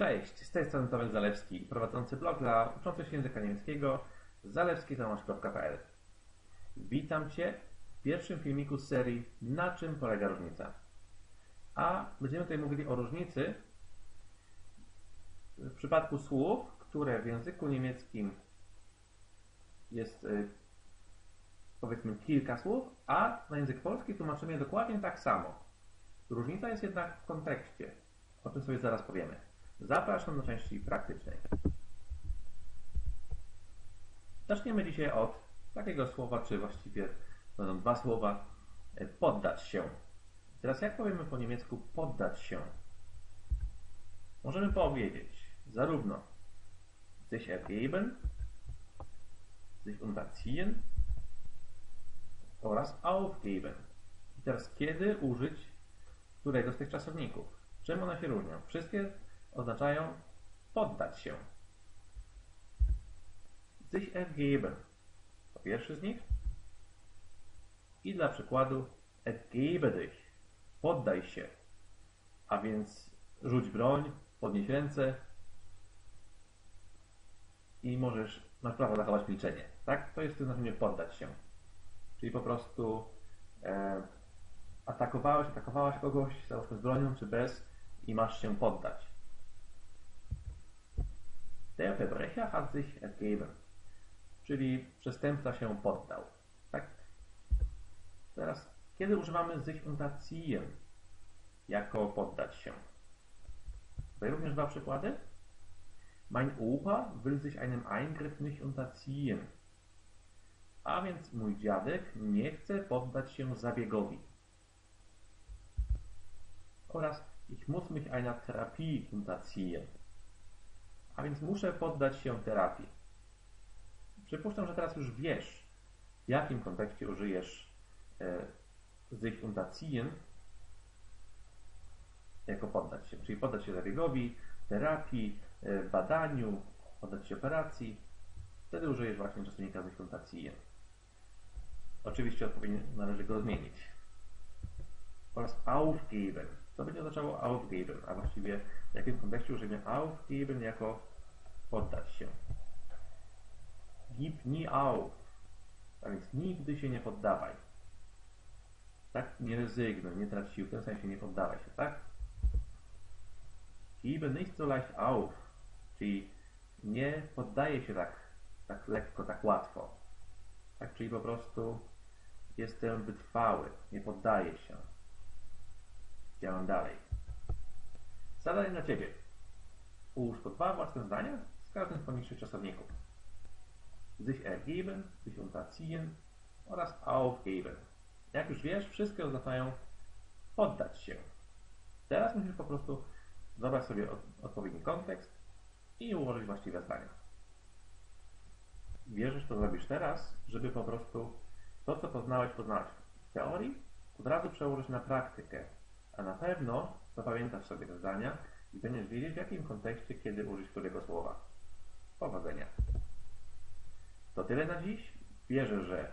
Cześć, z tej strony Tomek Zalewski, prowadzący blog dla uczących się języka niemieckiego zalewskitomasz.pl Witam Cię w pierwszym filmiku z serii Na czym polega różnica? A będziemy tutaj mówili o różnicy w przypadku słów, które w języku niemieckim jest y, powiedzmy kilka słów, a na język polski tłumaczymy je dokładnie tak samo. Różnica jest jednak w kontekście, o czym sobie zaraz powiemy. Zapraszam do części praktycznej. Zaczniemy dzisiaj od takiego słowa, czy właściwie będą dwa słowa, e, poddać się. Teraz jak powiemy po niemiecku poddać się? Możemy powiedzieć zarówno sich ergeben, sich unterziehen oraz aufgeben. I teraz kiedy użyć którego z tych czasowników? Czym one się różnią? Wszystkie oznaczają poddać się. Sich ergeben to pierwszy z nich. I dla przykładu ergebe dich. Poddaj się. A więc rzuć broń, podnieś ręce i możesz, masz prawo zachować milczenie. Tak? To jest w tym znaczeniu poddać się. Czyli po prostu e, atakowałeś, atakowałaś kogoś, załóżmy z bronią czy bez i masz się poddać. Der Verbrecher hat sich ergeben. Czyli przestępca się poddał. Tak? Teraz, kiedy używamy sich unterziehen jako poddać się? Tutaj również dwa przykłady. Mein Opa will sich einem Eingriff nicht unterziehen. A więc mój dziadek nie chce poddać się zabiegowi. Oraz ich muss mich einer Therapie unterziehen. A więc muszę poddać się terapii. Przypuszczam, że teraz już wiesz, w jakim kontekście użyjesz e, sich unterziehen jako poddać się. Czyli poddać się zabiegowi, terapii, e, badaniu, poddać się operacji. Wtedy użyjesz właśnie czasownika sich unterziehen. Oczywiście odpowiednio należy go zmienić. Oraz aufgeben. Co będzie oznaczało aufgeben? A właściwie w jakim kontekście użyjemy aufgeben jako poddać się? Gib nie auf. A więc nigdy się nie poddawaj. Tak? Nie rezygnuj, nie trać sił. W tym sensie nie poddawaj się, tak? Gib nicht so leicht auf. Czyli nie poddaje się tak, tak lekko, tak łatwo. Tak? Czyli po prostu jestem wytrwały, nie poddaję się. Działam dalej. Zadanie dla Ciebie. Ułóż po dwa własne zdania z każdym z poniższych czasowników. Sich ergeben, sich unterziehen oraz aufgeben. Jak już wiesz, wszystkie oznaczają poddać się. Teraz musisz po prostu dobrać sobie odpowiedni kontekst i ułożyć właściwe zdania. Wierzysz, to zrobisz teraz, żeby po prostu to, co poznałeś, poznałeś w teorii, od razu przełożyć na praktykę. A na pewno zapamiętasz sobie te zdania i będziesz wiedzieć, w jakim kontekście, kiedy użyć którego słowa. Powodzenia. To tyle na dziś. Wierzę, że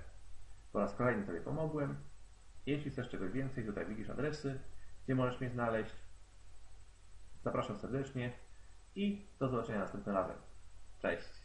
po raz kolejny Tobie pomogłem. Jeśli chcesz czegoś więcej, tutaj widzisz adresy, gdzie możesz mnie znaleźć. Zapraszam serdecznie i do zobaczenia następnym razem. Cześć!